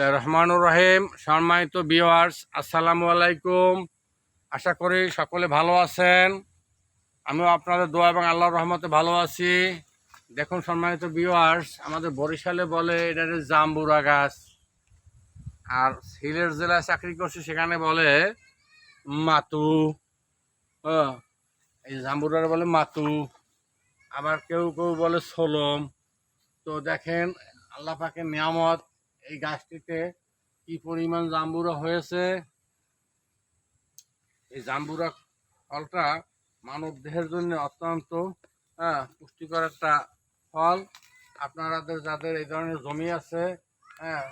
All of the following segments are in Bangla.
রহমানুর রহিম। সম্মানিত বিওয়ার্স আসসালামু আলাইকুম। আশা করি সকলে ভালো আছেন। আমিও আপনাদের দোয়া এবং আল্লাহর রহমতে ভালো আছি। দেখুন সম্মানিত বিওয়ার্স আমাদের বরিশালে বলে এটা জাম্বুরা গাছ। আর সিলেট জেলায় চাকরি করছি সেখানে বলে মাতু। এই জাম্বুরার বলে মাতু। আবার কেউ কেউ বলে সোলম। তো দেখেন, আল্লাহ পাকের নিয়ামত এই গাছটিতে কি পরিমাণ জাম্বুরা হয়েছে? এই জাম্বুরা ফলটা মানব দেহের জন্য অত্যন্ত হ্যাঁ, পুষ্টিকর একটা ফল। আপনাদের যাদের এই ধরনের জমি আছে হ্যাঁ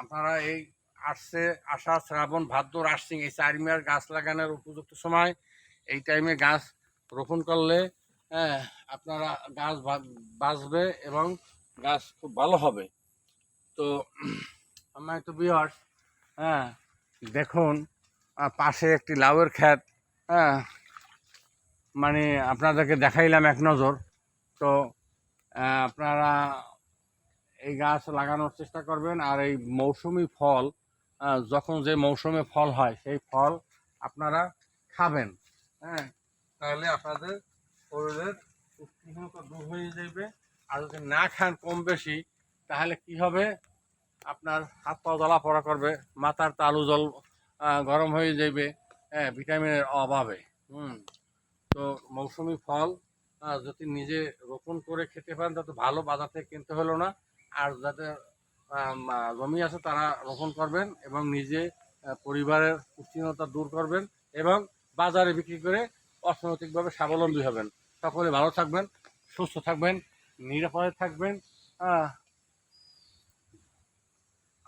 আপনারা এই আসছে আষাঢ় শ্রাবণ ভাদ্র আশ্বিন এই চার মাস গাছ লাগানোর উপযুক্ত সময় এই টাইমে গাছ রোপণ করলে হ্যাঁ আপনারা গাছ বাঁচবে এবং গাছ খুব ভালো হবে। তো আমার তো বিয়ার্স হ্যাঁ দেখুন পাশে একটি লাউয়ের ক্ষেত হ্যাঁ মানে আপনাদেরকে দেখাইলাম এক নজর। তো আপনারা এই গাছ লাগানোর চেষ্টা করবেন আর এই মৌসুমি ফল যখন যে মৌসুমে ফল হয়, সেই ফল আপনারা খাবেন হ্যাঁ তাহলে আপনাদের শরীরের পুষ্টিহীনতা দূর হয়ে যাবে। আর যদি না খান কম বেশি তাহলে কি হবে? আপনার হাত পা জ্বলা পড়া করবে, মাথার তালু জল গরম হয়ে যাবে হ্যাঁ ভিটামিনের অভাবে। হুম। তো মৌসুমি ফল যদি নিজে রোপণ করে খেতে পারেন, তত ভালো বাজার থেকে কিনতে হলো না। আর যাদের জমি আছে তারা রোপণ করবেন এবং নিজে পরিবারের পুষ্টিহীনতা দূর করবেন এবং বাজারে বিক্রি করে অর্থনৈতিকভাবে স্বাবলম্বী হবেন। সকলে ভালো থাকবেন, সুস্থ থাকবেন, নিরাপদে থাকবেন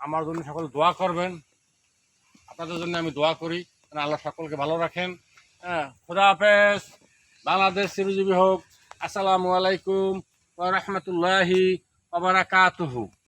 আমার জন্য সকল দোয়া করবেন। আপনাদের জন্য আমি দোয়া করি। আল্লাহ সকলকে ভালো রাখেন। হ্যাঁ খুদা হাফেজ। বাংলাদেশ চিরজীবী হোক। আসসালামু আলাইকুম রহমতুল্লাহি রাহমাতুল্লাহি ওয়া বারাকাতুহু।